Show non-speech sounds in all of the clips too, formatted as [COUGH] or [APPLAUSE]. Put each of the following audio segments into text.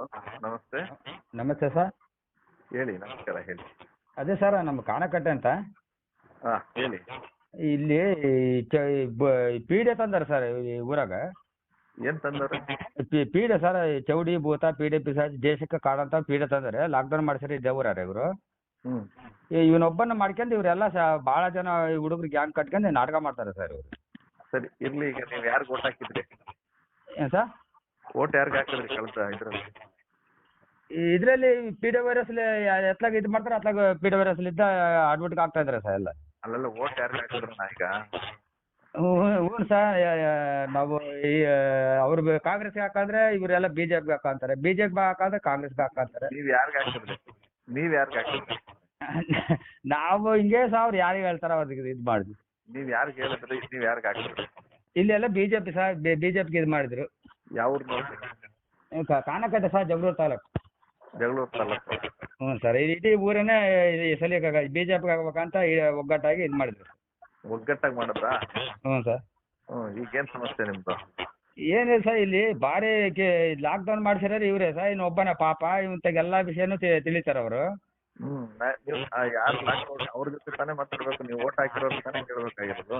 Hello ನಮಸ್ತೆ. ನಮಸ್ತೆ sir. ಹೇಳಿ ನಮಸ್ಕಾರ ಹೇಳಿ. ಅದೇ ಸರ್ ನಮ್ಮ ಕಾಣಕಟ್ಟೆ ಅಂತ. ಹಾ ಹೇಳಿ. ಇಲ್ಲಿ ಪೀಡೆ ತಂದಾರ ಸರ್ ಈ ಊರಾಗ. ಏನ್ ತಂದಾರ? ಪಿ- ಪೀಡೆ ಸರ್ ಚೌಡಿ ಭೂತ ಪೀಡೆ ಪಿಸಾಜ್ ದೇಶಕ್ಕೆ ಕಾಡಂತ ಪೀಡೆ ತಂದಾರೆ. ಲಾಕ್ಡೌನ್ ಮಾಡಿಸ್ರಿ ದೇವರಾರ ಇವರು. ಹ್ಮ್. ಇವನೊಬ್ಬನ ಮಾಡ್ಕೊಂಡು ಇವರೆಲ್ಲ ಬಹಳ ಜನ ಹುಡುಗರು ಗ್ಯಾಂಗ್ ಕಟ್ಕೊಂಡು ನಾಟಕ ಮಾಡ್ತಾರೆ ಸರ್ ಇವರು. ಸರಿ ಇರ್ಲಿ ಈಗ ನೀವು ಯಾರು ಓಟ್ ಹಾಕಿದ್ರಿ? ಏನ್ ಸರ್? ಓಟ್ ಯಾರಿಗೆ ಹಾಕಿದ್ರಿ ಕಳ್ಸ ಇದ್ರಲ್ಲಿ? ಇದರಲ್ಲಿ ಪಿ ಡಿ ವೈರಸ್ ಎತ್ಲಾಗ ಇದು ಮಾಡ್ತಾರೆ ಅತ್ಲಾಗ ಪಿ ಡಿ ವೈರಸ್ ಇದ್ದ ಅಡ್ಮಿಟ್ಗೆ ಆಗ್ತಾ ಇದ್ರೆ ಸರ್ ಎಲ್ಲ. ಅಲ್ಲೆಲ್ಲ ಓಟ್ ಯಾರು ಹಾಕಿದ್ರು ನಾ ಈಗ? ಹ್ಞೂ ಹ್ಞೂ ಸರ್ ನಾವು ಈ ಅವ್ರು ಕಾಂಗ್ರೆಸ್ಗೆ ಹಾಕಂದ್ರೆ ಇವರೆಲ್ಲ ಬಿ ಜೆ ಪಿಗೆ ಹಾಕಂತಾರೆ. ಬಿ ಜೆ ಪಿ ಹಾಕಂದ್ರೆ ಕಾಂಗ್ರೆಸ್ಗೆ ಹಾಕಂತಾರೆ. ನೀವ್ ಯಾರ್ಗ ಹಾಕಿದ್ರಿ? ನೀವ್ ಯಾರಿಗ್ ಹಾಕಿದ್ರಿ? [LAUGHS] ನಾವು ಹಿಂಗೆ ಸರ್ ಅವ್ರು ಯಾರಿಗೆ ಹೇಳ್ತಾರ ಅವ್ರಿಗೆ ಇದು ಮಾಡಿದ್ವಿ. ನೀವ್ ಯಾರಿಗ್ ಹೇಳಿದ್ರಿ? ನೀವು ಯಾರಿಗ್ ಹಾಕಿದ್ರಿ? ಇಲ್ಲೆಲ್ಲ B J P sir B J ಪಿಗೆ ಇದು ಮಾಡಿದ್ರು. ಯಾವ ಊರ್ ನೋಡ್ರಿ ಕ- ಸರ್ ಜಗಳೂರು ತಾಲೂಕು. ಜಗಳೂರು ತಾಲೂಕು. ಹ್ಞೂ ಸರ್ ಇಡೀ ಊರನ್ನೇ ಈ ಸಲ ಬಿ ಜೆ ಪಿಗೆ ಆಗ್ಬೇಕಂತ ಈ ಒಗ್ಗಟ್ಟಾಗಿ ಇದು ಮಾಡಿದ್ರು. ಒಗ್ಗಟ್ಟಾಗಿ ಮಾಡಿದ್ರಾ? ಹ್ಞೂ ಸರ್. ಹ್ಮ್ ಈಗೇನ್ ಸಮಸ್ಯೆ ನಿಮ್ದು? ಏನಿಲ್ಲ ಸರ್ ಇಲ್ಲಿ ಭಾರಿ ಲಾಕ್ಡೌನ್ ಮಾಡ್ಸಿರೋರು ಇವರೇ ಸರ್ ಇನ್ನು ಒಬ್ಬನ ಪಾಪ ಇವಂತ ವಿಷಯನೂ ವಿಷಯನು ತಿಳಿತಾರೆ ಅವರು. ಹ್ಮ್ ಯಾರ್ ಅವ್ರ ಜೊತೆ ತಾನೇ ಮಾತಾಡ್ಬೇಕು ನೀವು ಓಟ್ ಹಾಕಿರೋರು ತಾನೇ ಕೇಳ್ಬೇಕಾಗಿರೋದು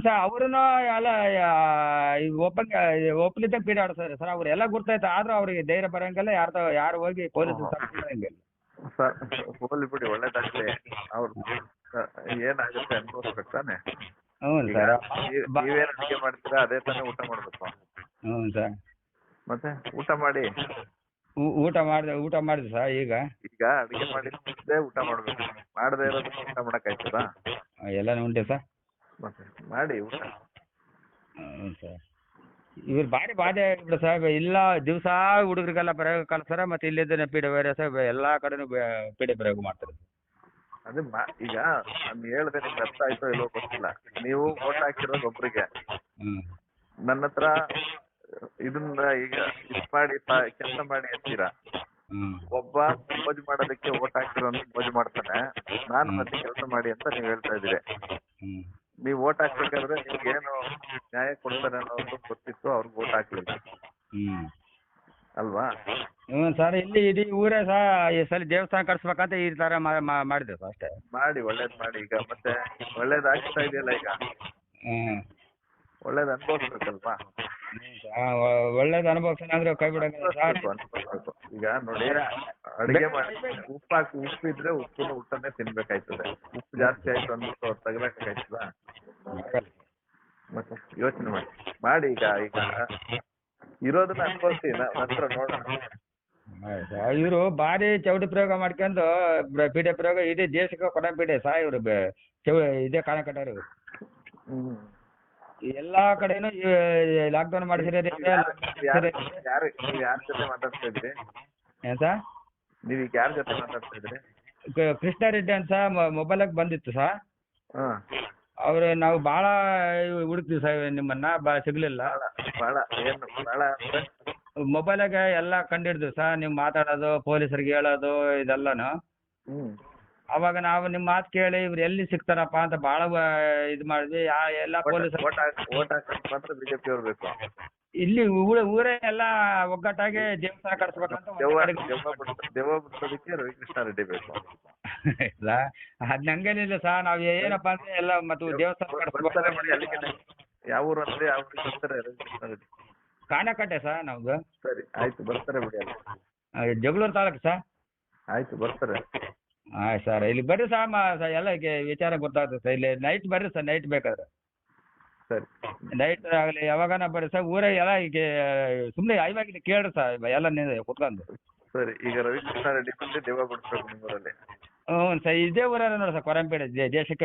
ಹ್ಞೂ ಸರ್ ಅವ್ರನ್ನು ಎಲ್ಲ ಓಪನ್ ಓಪನ್ ಪೀಡ್ ಆಡ್ತಾರೆ ಸರ್. ಅವ್ರೆಲ್ಲ ಗೊತ್ತೈತೆ ಆದ್ರೂ ಅವ್ರಿಗೆ ಧೈರ್ಯ ಬರಂಗಿಲ್ಲ ಯಾರ್ದ ಯಾರು ಹೋಗಿ ಪೊಲೀಸ್ ಸರ್ ಹೋಗ್ಲಿ ಬಿಡಿ ಒಳ್ಳೇದಾಗ್ಲಿ. ಅವ್ರು ಏನಾಗುತ್ತೆ ಅನ್ಕೋಬೇಕು ತಾನೆ. ಹ್ಞೂ ಸರ್. ನೀವೇನು ಅಡುಗೆ ಮಾಡ್ತೀರಾ ಅದೇ ತಾನೇ ಊಟ ಮಾಡಬೇಕು. ಹ್ಞೂ ಸರ್. ಮತ್ತೆ ಊಟ ಮಾಡಿ. ಊಟ ಮಾಡಿದೆ ಊಟ ಮಾಡಿದೆ ಸರ್ ಈಗ. ಈಗ ಅಡಿಗೆ ಮಾಡಿದ್ದೆ ಊಟ ಮಾಡ್ಬೇಕು. ಮಾಡದೇ ಇರೋದನ್ನ ಊಟ ಮಾಡಕ್ ಎಲ್ಲ ಉಂಟೆ ಉಂಟು ಸರ್. ಮತ್ತೆ ಮಾಡಿ ಊಟ. ಹ್ಞೂ ಸರ್. ಇವ್ರು ಭಾರಿ ಬಾಧೆ ಆಗಿಬಿಡ ಸರ್ ಇಲ್ಲ ದಿವಸ ಹುಡುಗರಿಗೆಲ್ಲ ಪ್ರಯೋಗ ಕಲಿಸ್ತಾರೆ ಮತ್ತೆ ಇಲ್ಲಿದ್ದ ಪೀಡೆ ವೈರಸ್ ಎಲ್ಲ ಕಡೆನೂ ಪಿ ಪೀಡೆ ಪ್ರಯೋಗ ಮಾಡ್ತಾರೆ. ಅದೇ ಮಾ ಈಗ ನಾನು ಹೇಳ್ದೆ ನಿಮ್ಗೆ ಅರ್ಥ ಆಯ್ತೋ ಇಲ್ಲೋ ಗೊತ್ತಿಲ್ಲ. ನೀವು ಓಟ್ ಹಾಕಿರೋದು ಒಬ್ರಿಗೆ. ಹ್ಞೂ ನನ್ನ ಹತ್ರ ಇದನ್ನ ಈಗ ಇದ್ ಮಾಡಿ ಕೆಲಸ ಮಾಡಿ ಅಂತೀರಾ? ಒಬ್ಬ ಮೋಜು ಮಾಡೋದಕ್ಕೆ ಓಟ್ ಹಾಕ್ತಿರೋ ಮೋಜು ಮಾಡ್ತಾನೆ. ನಾನು ಮತ್ತೆ ಕೆಲಸ ಮಾಡಿ ಅಂತ ನೀವ್ ಹೇಳ್ತಾ ಇದೀರಿ ಹ್ಞೂ ನೀವ್ ಓಟ್ ಹಾಕ್ಬೇಕಾದ್ರೆ ನಿಮ್ಗೆ ಏನು ನ್ಯಾಯ ಕೊಡ್ತಾರೆ ಅನ್ನೋದು ಗೊತ್ತಿತ್ತು ಅವ್ರಿಗೆ ಓಟ್ ಹಾಕ್ಲಿಲ್ಲ. ಹ್ಞೂ ಅಲ್ವಾ? ಹ್ಞೂ ಸರ್ ಇಲ್ಲಿ ಇಡೀ ಊರೇ ಸಹ ಈ ಸಲ ದೇವಸ್ಥಾನ ಕಟ್ಸ್ಬೇಕಂತ ಈ ತರ ಮಾ- ಮಾ- ಮಾಡಿದೆ ಸರ್ ಅಷ್ಟೇ. ಮಾಡಿ ಒಳ್ಳೇದ್ ಮಾಡಿ ಈಗ ಮತ್ತೆ ಒಳ್ಳೇದ್ ಆಗ್ತಾ ಇದೆಯಲ್ಲ ಈಗ? ಹ್ಞೂ ಒಳ್ಳೇದ್ ಅನ್ಭವಿಸ್ಬೇಕಲ್ವಾ? ಒಳ್ಳೇದು ಅನುಭವಿಸೋಣ ಅಂದ್ರೆ ಕೈ ಬಿಡಂಗಿಲ್ಲ ಸರ್. ಅನ್ಭವಿಸ್ಬೇಕು. ಈಗ ನೋಡಿ ಅಡಿಗೆ ಮಾಡಿ ಉಪ್ಪು ಹಾಕಿ ಉಪ್ಪಿದ್ರೆ ಉಪ್ಪಿನ ಊಟನೇ ತಿನ್ಬೇಕಾಯ್ತದೆ. ಉಪ್ಪು ಜಾಸ್ತಿ ಆಯ್ತು ಅಂದ್ಬಿಟ್ಟು ಅವ್ರು ತೆಗ್ಬೇಕಾಯ್ತದ ಮತ್ತೆ ಯೋಚನೆ ಮಾಡಿ. ಮಾಡಿ ಈಗ ಈಗ ಇರೋದನ್ನ ನ- ನಂತರ ನೋಡೋಣ. ಇವರು ಭಾರಿ ಚೌಡಿ ಪ್ರಯೋಗ ಮಾಡ್ಕೊಂಡು ಪೀಡೆ ಪ್ರಯೋಗ ಇಡೀ ದೇಶಕ್ಕೆ ಕೊಡ ಪೀಡೆ. ಸಾ ಇವರು ಇದೇ ಕಾಣ ಕಟ್ಟಾರ ಎಲ್ಲಾ ಕಡೆನೂ ಲಾಕ್ ಡೌನ್ ಯಾರು ಯಾರು ಜೊತೆ ಮಾತಾಡ್ತಾ ಇದ್ರಿ? ಏನ್ ಸಾ? ನೀವ್ ಈಗ ಯಾರ ಜೊತೆ ಮಾತಾಡ್ತಾ ಇದ್ರಿ? ಕ- ಕೃಷ್ಣ ರೆಡ್ಡಿ ಅಂತ ಮೊಬೈಲ್ ಬಂದಿತ್ತು ಸಾ? ಹಾ. ಅವ್ರು ನಾವು ಭಾಳ ಹುಡುಕ್ತೀವಿ ಸರ್ ನಿಮ್ಮನ್ನ ಬಾ ಸಿಗ್ಲಿಲ್ಲ. ಬಾಳ ಬಾಳ ಏನು ಬಾಳ. ಅಂದ್ರೆ ಮೊಬೈಲಾಗ ಎಲ್ಲ ಕಂಡಿಡ್ದು ಸರ್ ನೀವು ಮಾತಾಡೋದು ಪೊಲೀಸರಿಗೆ ಹೇಳೋದು ಇದೆಲ್ಲಾನು. ಅವಾಗ ನಾವು ನಿಮ್ಮ ಮಾತು ಕೇಳಿ ಇವ್ರು ಎಲ್ಲಿ ಸಿಗ್ತಾರಪ್ಪ ಅಂತ ಭಾಳ ಇದು ಮಾಡಿದ್ವಿ. ಯಾ ಎಲ್ಲ ಪೊಲೀಸರು ಓಟ್ ಹಾಕ್ ಓಟ್ ಹಾಕಕ್ ಮಾತ್ರ ಬಿಜೆಪಿ ಅವ್ರು ಬೇಕು. ಇಲ್ಲಿ ಊರ ಊರೇ ಎಲ್ಲ ಒಗ್ಗಟ್ಟಾಗಿ ಜೇಮ್ಸ್ ಕಟ್ಸ್ಬೇಕಂತ ಒಂದು ದೆವ್ವ ಕಡೆಗೆ ದೆವ್ವ ಬಿಡ್ಸ- ದೆವ್ವ ಬಿಡ್ಸೋದಕ್ಕೆ ರವಿಕೃಷ್ಣ ರೆಡ್ಡಿ ಬೇಕು. ಇಲ್ಲ. ಅದ್ ನಂಗೇನಿಲ್ಲ ಸರ್ ನಾವ್ ಏನಪ್ಪ ಅಂದ್ರೆ ಎಲ್ಲ ಮತ್ತು ದೇವಸ್ಥಾನ ಬರ್ತಾರೆ. ಮಾಡಿ ಕಟ್ಸ್ಬೇಕು ಅಲ್ಲಿಗೆ ಯಾವ ಊರು ಅಂದ್ರೆ ಯಾವ ಊರಿಗೆ ಬರ್ತಾರೆ? ಕಾಣಕಟ್ಟೆ ಸರ್ ನಮ್ದು. ಸರಿ ಆಯ್ತು ಬರ್ತಾರೆ ಬಿಡಿ ಅಲ್ಲಿ. ಜಗಳೂರು ತಾಲೂಕು ಸರ್ ಆಯ್ತು ಬರ್ತಾರೆ. ಆಯ್ತು ಸರ್. ಇಲ್ಲಿ ಬರ್ರಿ ಮ- ಎಲ್ಲ ವಿಚಾರ ಗೊತ್ತಾಗ್ತದೆ ಸರ್ ಇಲ್ಲಿ ನೈಟ್ ಬರ್ರಿ ಸರ್ ನೈಟ್ ಬೇಕಾದ್ರೆ. ಸರಿ. ನೈಟ್ ಆಗಲಿ ಯಾವಾಗನ ಬರ್ರಿ ಸರ್ ಊರೇ ಎಲ್ಲ ಈಗ ಸುಮ್ಮನೆ ಐವಾಗಿ ಕೇಳ್ರಿ ಸರ್ ಎಲ್ಲ ನೀವು ಕುತ್ಕೊಂಡು. ಸರಿ ಈಗ ರವಿಕೃಷ್ಣ ರೆಡ್ಡಿ ಬಂದು ದೇವ ಬಿಡಿಸ್ಬೇಕು ನಿಮ್ಮೂರಲ್ಲಿ. ಹ್ಞೂ ಸರ್ ಇದೇ ಊರಲ್ಲಿ ನೋಡಿ ಸರ್ ಕೊರಂಪೇಟೆ ದೇಶಕ್ಕೆ